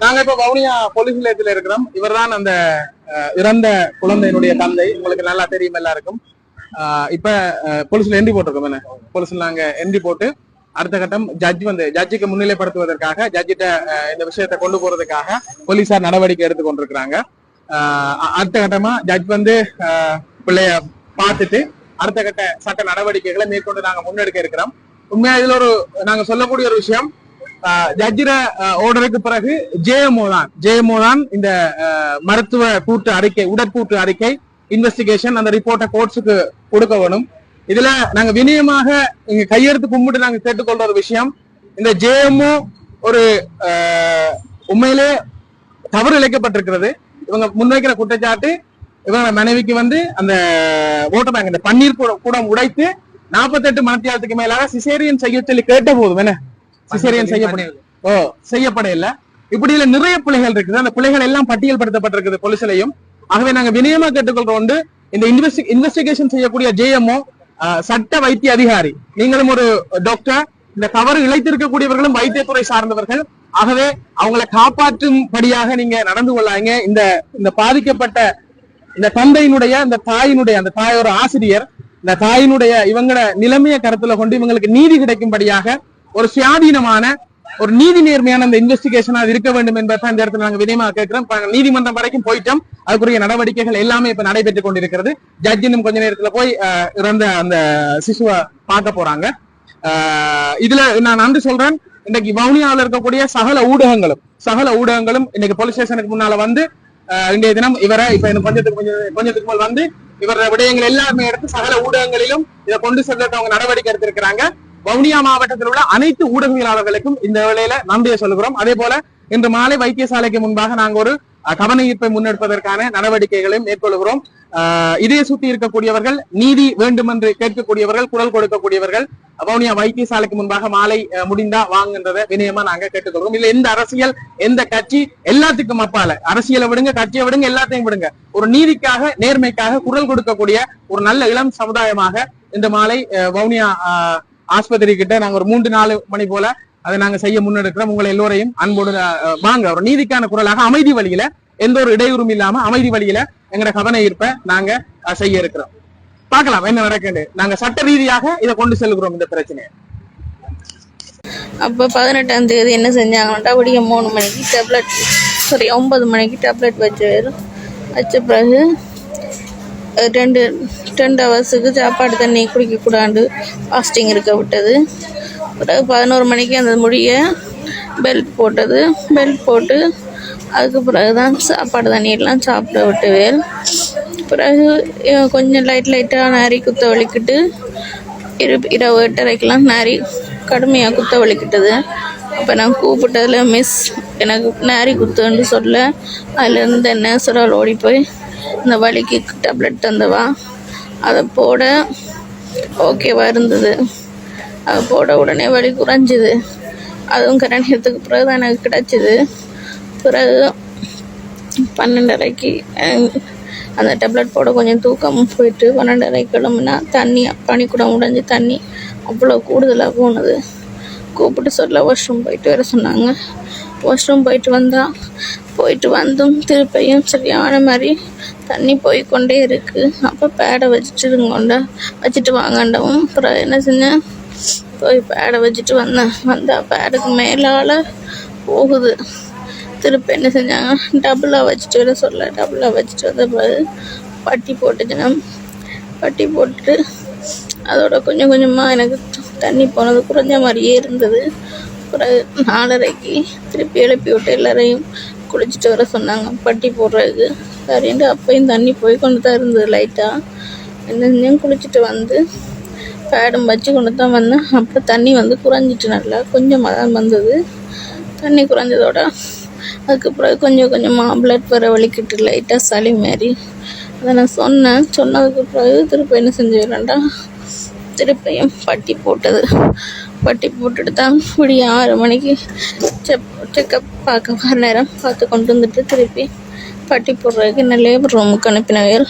நாங்க இப்ப வவுனியா போலீஸ் நிலையத்துல இருக்கிறோம். இவர்தான் அந்த அஹ், இறந்த குழந்தையினுடைய தந்தை. உங்களுக்கு நல்லா தெரியும் எல்லாருக்கும். இப்ப போலீஸ்ல எண்டி போட்டிருக்கோம் என்ன? போலீஸ்ல நாங்க எண்டி போட்டு அடுத்த கட்டம் ஜட்ஜ் வந்து ஜட்ஜுக்கு முன்னிலைப்படுத்துவதற்காக ஜட்ஜிட்ட இந்த விஷயத்தை கொண்டு போறதுக்காக போலீசார் நடவடிக்கை எடுத்துக்கொண்டிருக்கிறாங்க அடுத்த கட்டமா ஜட்ஜ் வந்து பிள்ளைய பார்த்துட்டு அடுத்த கட்ட சட்ட நடவடிக்கைகளை மேற்கொண்டு நாங்க முன்னெடுக்க இருக்கிறோம். உண்மையா இதுல ஒரு நாங்க சொல்லக்கூடிய ஒரு விஷயம் ஜட்ஜிர ஓர்டருக்கு பிறகு ஜேஎம்ஓ தான் ஜேஎம்ஓ தான் இந்த மருத்துவ கூட்டு அறிக்கை உடற்கூட்டு அறிக்கை இன்வெஸ்டிகேஷன் அந்த ரிப்போர்ட்டை கோர்ட்ஸுக்கு கொடுக்க வேணும். இதுல நாங்க வினயமாக இங்க கையெழுத்து கும்பிட்டு நாங்க கேட்டுக்கொள்ற ஒரு விஷயம். இந்த ஜேஎம்ஓ ஒரு உண்மையிலே தவறு இழைக்கப்பட்டிருக்கிறது. இவங்க முன்வைக்கிற குற்றச்சாட்டு இவங்க மனைவிக்கு வந்து அந்த ஓட்ட பேங்க் இந்த பன்னீர் கூடம் உடைத்து நாற்பத்தெட்டு மணித்தியாலத்துக்கு மேலாக சிசேரியன் செய்ய சொல்லி கேட்ட போதும் என்ன? சிசேரியன் செய்யப்பட ஓ செய்யப்பட இல்ல இப்படி இதுல நிறைய பிள்ளைகள் இருக்குது. அந்த பிள்ளைகள் எல்லாம் பட்டியல் படுத்தப்பட்டிருக்குது போலீஸ்லயும் ஆகவே நாங்க வினயமா கேட்டுக்கொள்றோம் உண்டு இந்த இன்வெஸ்டிகேஷன் செய்யக்கூடிய ஜேஎம்ஓ சட்ட வைத்திய அதிகாரி. நீங்களும் ஒரு டாக்டர் இந்த தவறு இழைத்திருக்கக்கூடியவர்களும் வைத்தியத்துறை சார்ந்தவர்கள். ஆகவே அவங்களை காப்பாற்றும்படியாக நீங்க நடந்து கொள்ளாங்க இந்த இந்த பாதிக்கப்பட்ட இந்த தந்தையினுடைய இந்த தாயினுடைய அந்த தாயோட ஆசிரியர் இந்த தாயினுடைய இவங்கள நிலைமையை கருத்துல கொண்டு இவங்களுக்கு நீதி கிடைக்கும்படியாக ஒரு சுயாதீனமான ஒரு நீதி நேர்மையான அந்த இன்வெஸ்டிகேஷன் அது இருக்க வேண்டும் என்பதை இந்த இடத்துல நாங்க வினயமா கேட்கிறோம். நீதிமன்றம் வரைக்கும் போயிட்டோம். அதுக்குரிய நடவடிக்கைகள் எல்லாமே இப்ப நடைபெற்றுக் கொண்டிருக்கிறது. ஜட்ஜ் இன்னும் கொஞ்ச நேரத்துல போய் இறந்த அந்த சிசுவை பார்க்க போறாங்க. இதுல நான் நன்றி சொல்றேன். இன்னைக்கு வவுனியாவில் இருக்கக்கூடிய சகல ஊடகங்களும் சகல ஊடகங்களும் இன்னைக்கு போலீஸ் ஸ்டேஷனுக்கு முன்னால வந்து இன்றைய தினம் இவரை இப்ப இந்த கொஞ்சத்துக்கு கொஞ்சம் கொஞ்சத்துக்கு மேல் வந்து இவர விடயங்கள் எல்லாமே எடுத்து சகல ஊடகங்களிலும் இதை கொண்டு செல்றதுக்கு அவங்க நடவடிக்கை எடுத்திருக்கிறாங்க. வவுனியா மாவட்டத்தில் உள்ள அனைத்து ஊடகவியலாளர்களுக்கும் இந்த வேளையில நன்றியை சொல்லுகிறோம். அதே போல இன்று மாலை வைத்தியசாலைக்கு முன்பாக நாங்க ஒரு அஹ், கவன ஈர்ப்பை முன்னெடுப்பதற்கான நடவடிக்கைகளையும் மேற்கொள்கிறோம். அஹ், இதை சுத்தி இருக்கக்கூடியவர்கள் நீதி வேண்டும் என்று கேட்கக்கூடியவர்கள் குரல் கொடுக்கக்கூடியவர்கள் வவுனியா வைத்தியசாலைக்கு முன்பாக மாலை முடிந்தா வாங்குன்றதை வினயமா நாங்க கேட்டுக்கொள்கிறோம். இல்ல எந்த அரசியல் எந்த கட்சி எல்லாத்துக்கும் அப்பால. அரசியலை விடுங்க கட்சியை விடுங்க எல்லாத்தையும் விடுங்க. ஒரு நீதிக்காக நேர்மைக்காக குரல் கொடுக்கக்கூடிய ஒரு நல்ல இளம் சமுதாயமாக இந்த மாலை வவுனியா ஆஸ்பத்திரி கிட்ட நாங்க ஒரு மூன்று நாலு மணி போல அதை நாங்க செய்ய முன்னெடுக்கிறோம். உங்களை எல்லோரையும் அன்போடு வாங்க. ஒரு நீதிக்கான குரலாக அமைதி வழியில எந்த ஒரு இடையூறும் இல்லாம அமைதி வழியில எங்கட கவன ஈர்ப்பை நாங்க செய்ய இருக்கிறோம். பார்க்கலாம் என்ன நடக்குது. நாங்க சட்ட ரீதியாக இதை கொண்டு செல்கிறோம் இந்த பிரச்சனையை. அப்போ பதினெட்டாம் தேதி என்ன செஞ்சாங்கன்னா விடிய மூணு மணிக்கு டேப்லெட் சாரி ஒன்பது மணிக்கு டேப்லெட் வச்சு வச்ச பிறகு ரெண்டு டென் ஹவர்ஸுக்கு சாப்பாடு தண்ணி குடிக்கக்கூடாது ஃபாஸ்டிங் இருக்க விட்டது. பிறகு பதினோரு மணிக்கு அந்த முடிய பெல்ட் போட்டது. பெல்ட் போட்டு அதுக்கு பிறகு தான் சாப்பாடு தண்ணியெல்லாம் சாப்பிட விட்டுவேன். பிறகு கொஞ்சம் லைட் லைட்டாக நாரி குத்த வலிக்கிட்டு இரு இரவு எட்டரைக்கெலாம் நாரி கடுமையாக குத்த வலிக்கிட்டது. அப்போ நான் கூப்பிட்டதில் மிஸ் எனக்கு நாரி குத்துன்னு சொல்ல. அதுலேருந்து நேசரால் ஓடி போய் இந்த வலிக்கு டேப்லெட் தந்தவா? அதை போட ஓகேவா இருந்தது. அதை போட உடனே வலி குறைஞ்சிது. அதுவும் கரணியத்துக்கு பிறகு தான் எனக்கு கிடச்சிது. பிறகு பன்னெண்டரைக்கு அந்த டேப்லெட் போட கொஞ்சம் தூக்கம் போயிட்டு பன்னெண்டரைக்கு கிளம்புனா தண்ணி பனிக்கூடம் உடைஞ்சி தண்ணி அவ்வளோ கூடுதலாக போனது. கூப்பிட்டு சொல்ல வாஷ்ரூம் போயிட்டு வர சொன்னாங்க. வாஷ்ரூம் போயிட்டு வந்தான் போயிட்டு வந்தும் திருப்பியும் சரியான மாதிரி தண்ணி போய் கொண்டே இருக்குது அப்போ பேடை வச்சுட்டு கொண்டா வச்சுட்டு வாங்கண்டவும் அப்புறம் என்ன செஞ்சேன் போய் பேடை வச்சுட்டு வந்தேன் வந்தால் பேடுக்கு மேலால் போகுது. திருப்பி என்ன செஞ்சாங்க? டபுளாக வச்சுட்டு வர சொல்ல டபுளாக வச்சுட்டு வந்த பிறகு பட்டி போட்டுச்சுன்னா பட்டி போட்டுட்டு அதோட கொஞ்சம் கொஞ்சமாக எனக்கு தண்ணி போனது குறைஞ்ச மாதிரியே இருந்தது. பிறகு நாலரைக்கு திருப்பி எழுப்பி விட்டு எல்லாரையும் குளிச்சுட்டு வர சொன்னாங்க. பட்டி போடுறதுக்கு சரின்ட்டு அப்பையும் தண்ணி போய் கொண்டு தான் இருந்தது லைட்டாக என்ன குளிச்சுட்டு வந்து பேடும் வச்சு கொண்டு தான் வந்தேன். அப்புறம் தண்ணி வந்து குறைஞ்சிட்டு நல்லா கொஞ்சமாக தான் வந்தது. தண்ணி குறைஞ்சதோட அதுக்கு பிறகு கொஞ்சம் கொஞ்சமாக பிளட் வர வலிக்கிட்டு லைட்டாக சளி மாரி. அதை நான் சொன்னேன். சொன்னதுக்கு பிறகு திருப்பி என்ன செஞ்சுக்கிறேன்டா திருப்பியும் பட்டி போட்டது. பட்டி போட்டுட்டு தான் விடிய ஆறு மணிக்கு செக் செக்கப் பார்க்க வர நேரம். பார்த்து கொண்டு வந்துட்டு திருப்பி பட்டி போடுறதுக்கு என்ன லேபர் ரூமுக்கு அனுப்பினவர்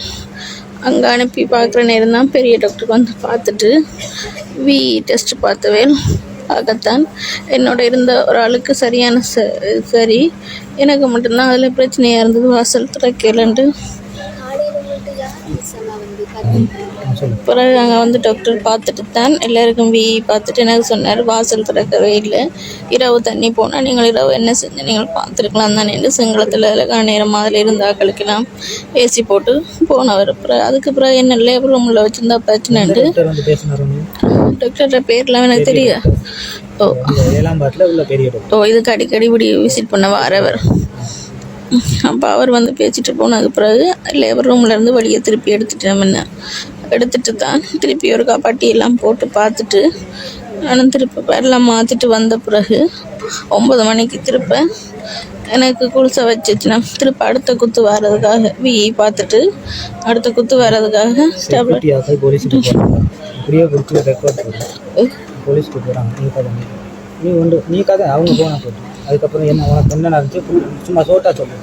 அங்கே அனுப்பி பார்க்குற நேரம் தான் பெரிய டாக்டருக்கு வந்து பார்த்துட்டு வி டெஸ்ட் பார்த்தவர் பார்க்கத்தான் என்னோட இருந்த ஒரு ஆளுக்கு சரியான ச சரி. எனக்கு மட்டும்தான் அதில் பிரச்சனையாக இருந்தது. வாசல் திறக்கலன்ட்டு. பிறகு அங்கே வந்து டாக்டர் பார்த்துட்டு தான் எல்லாருக்கும் வி பார்த்துட்டு எனக்கு சொன்னார் வாசல் திறக்கவே இல்லை. இரவு தண்ணி போனால் நீங்கள் இரவு என்ன செஞ்சு நீங்கள் பார்த்துருக்கலாம் தானே என்று சிங்களத்தில் அழகான நேரம் அதில் இருந்த ஆக்களுக்கெல்லாம் ஏசி போட்டு போனவர். பிறகு அதுக்கு பிறகு என்ன லேபர் ரூமில் வச்சுருந்தா பிரச்சனைண்டு டாக்டர்கிட்ட பேர்லாம் எனக்கு தெரியும் ஓ. ஓ இதுக்கு அடிக்கடி இப்படி விசிட் பண்ண வரவர். அப்போ அவர் வந்து பேசிட்டு போனதுக்கு பிறகு லேபர் ரூம்லேருந்து வழியை திருப்பி எடுத்துட்டேன் முன்ன எடுத்துட்டு தான் திருப்பி ஒரு காப்பாட்டி எல்லாம் போட்டு பார்த்துட்டு நானும் திருப்பி பேரெல்லாம் மாற்றிட்டு வந்த பிறகு ஒம்பது மணிக்கு திருப்ப எனக்கு குளிசை வச்சுச்சுனா திருப்ப அடுத்த குத்து வர்றதுக்காக விஇ பார்த்துட்டு அடுத்த குத்து வர்றதுக்காக டேப்லெட் நீ கதை நீ. கதை. அவங்க போனா சொல்லு. அதுக்கப்புறம் என்ன உனக்கு என்ன நடந்துச்சு? சும்மா சோட்டா சொல்லு.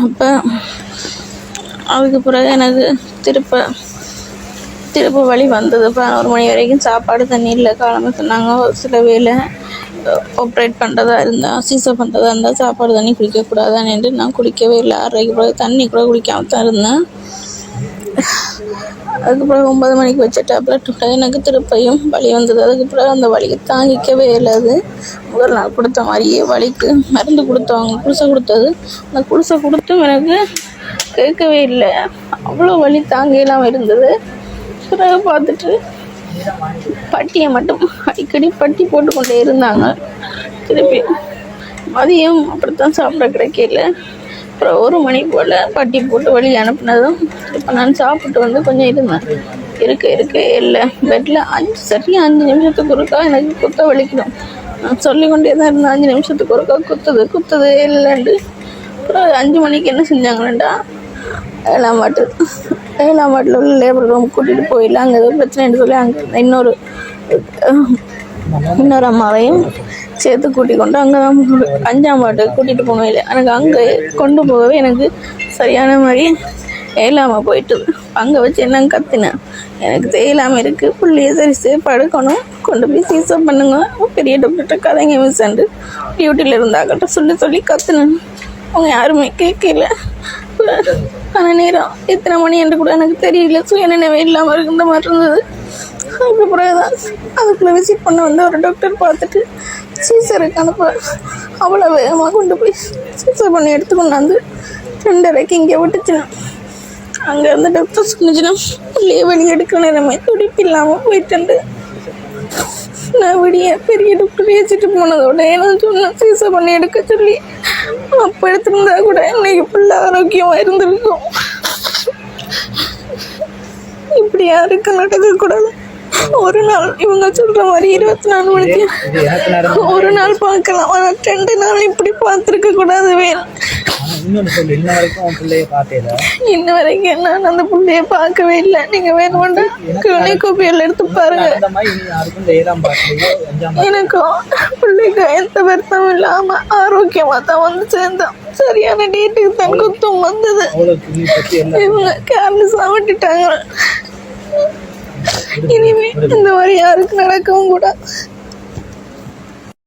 அப்போ அதுக்கு பிறகு எனக்கு திருப்ப திருப்ப வழி வந்தது. பதினோரு மணி வரைக்கும் சாப்பாடு தண்ணி இல்லை. காலமாக சொன்னாங்க ஒரு சில வேலை ஆப்ரேட் பண்ணுறதா இருந்தால் சீசை பண்ணுறதா இருந்தால் சாப்பாடு தண்ணி குடிக்கக்கூடாதான்னு நான் குளிக்கவே இல்லை. ஆறரைக்கு பிறகு தண்ணி கூட குளிக்காமல் தான் இருந்தேன். அதுக்கப்புறம் ஒன்பது மணிக்கு வச்ச டேப்லெட் எனக்கு திருப்பையும் வலி வந்தது. அதுக்கு பிறகு அந்த வலியை தாங்கிக்கவே இல்லை அது. முதல் நாள் கொடுத்த மாதிரியே வலிக்கு. மருந்து கொடுத்தவங்க குடிசை கொடுத்தது. அந்த குடிசை கொடுத்தும் எனக்கு கேட்கவே இல்லை. அவ்வளோ வலி தாங்க இல்லாமல் இருந்தது. பிறகு பார்த்துட்டு பட்டியை மட்டும் அடிக்கடி பட்டி போட்டுக்கொண்டே இருந்தாங்க. திருப்பி மதியம் அப்படித்தான் சாப்பிட கிடைக்கல. அப்புறம் ஒரு மணி போல் பட்டி போட்டு வழி அனுப்புனதும் இப்போ நான் சாப்பிட்டு வந்து கொஞ்சம் இருந்தேன். இருக்க இருக்க இல்லை. பெட்டில் அஞ்சு சரியாக அஞ்சு நிமிஷத்துக்கு ஒருக்கா எனக்கு குத்த வலிக்கணும். நான் சொல்லிக்கொண்டே தான் இருந்தேன். அஞ்சு நிமிஷத்துக்கு ஒருக்கா குத்துது குத்துது இல்லைண்டு அப்புறம் அஞ்சு மணிக்கு என்ன செஞ்சாங்களேண்டா எல்லாம் மாட்டு ஏழாம் வாட்டில் உள்ள லேபர் ரூம் கூட்டிகிட்டு போயிடலாம் அங்கே ஏதோ பிரச்சனைன்னு சொல்லி அங்கே இன்னொரு இன்னொரு அம்மாவையும் சேர்த்து கூட்டி கொண்டு அங்கே தான் அஞ்சாம் வாட்டுக்கு கூட்டிகிட்டு போனோம் இல்லை. எனக்கு அங்கே கொண்டு போகவே எனக்கு சரியான மாதிரி ஏழாமல் போயிட்டு அங்கே வச்சு என்ன கத்தினேன் எனக்கு தேயிலாமல் இருக்குது புள்ளிய சரி சரி படுக்கணும் கொண்டு போய் சீசப் பண்ணுங்க. பெரிய டாக்டர்கிட்ட கதைங்க மிஸ் அண்டு டியூட்டியில் இருந்தாக்கிட்ட சொல்லி சொல்லி கத்துனேன். அவங்க யாருமே கேட்கல. ஆனால் நேரம் எத்தனை மணி என்று கூட எனக்கு தெரியல. சுயநினைவே இல்லாமல் இருந்த மாதிரி இருந்தது. அதுக்கு பிறகுதான் அதுக்குள்ளே விசிட் பண்ண வந்து ஒரு டாக்டர் பார்த்துட்டு சீசருக்கு அனுப்ப அவ்வளோ வேகமாக கொண்டு போய் சீசர் பண்ணி எடுத்து கொண்டாந்து ரெண்டரைக்கு இங்கே விட்டுச்சுனா. அங்கே இருந்த டாக்டர் சொன்னிச்சுன்னா உள்ளே வெளியே எடுக்கிற நேரமே துடிப்பு இல்லாமல் போயிட்டு நான் விடிய பெரிய டாக்டர் ஏச்சிட்டு போனதோட நான் சொன்னேன் சீசை பண்ணி எடுக்க சொல்லி அப்போ எடுத்திருந்தா கூட இன்னைக்கு பிள்ளை ஆரோக்கியமாக இருந்திருக்கும். இப்படி யாருக்கு நடக்கக்கூடாது ஒரு நாள் இவங்க சொல்ற மாதிரி இருபத்தி நாலு மணிக்கு ஒரு நாள் பார்க்கலாம். ஆனால் ரெண்டு நாள் இப்படி பார்த்துருக்க கூடாது இன்ன வரைக்கும் நான் அந்த பிள்ளைய பார்க்கவே இல்லை. நீங்க வேணுமெண்டா கிளி கோப்பியில் எடுத்து பாருங்க. எனக்கும் பிள்ளைக்கு எந்த வருத்தமும் இல்லாம ஆரோக்கியமா தான் வந்து சேர்ந்தோம். சரியான டேட்டுக்கு தான் குத்தம் வந்தது. இவங்க கேர்லெஸ்ஸாக விட்டுட்டாங்க. இனிமே இந்த மாதிரி யாருக்கு நடக்கவும் கூடாது.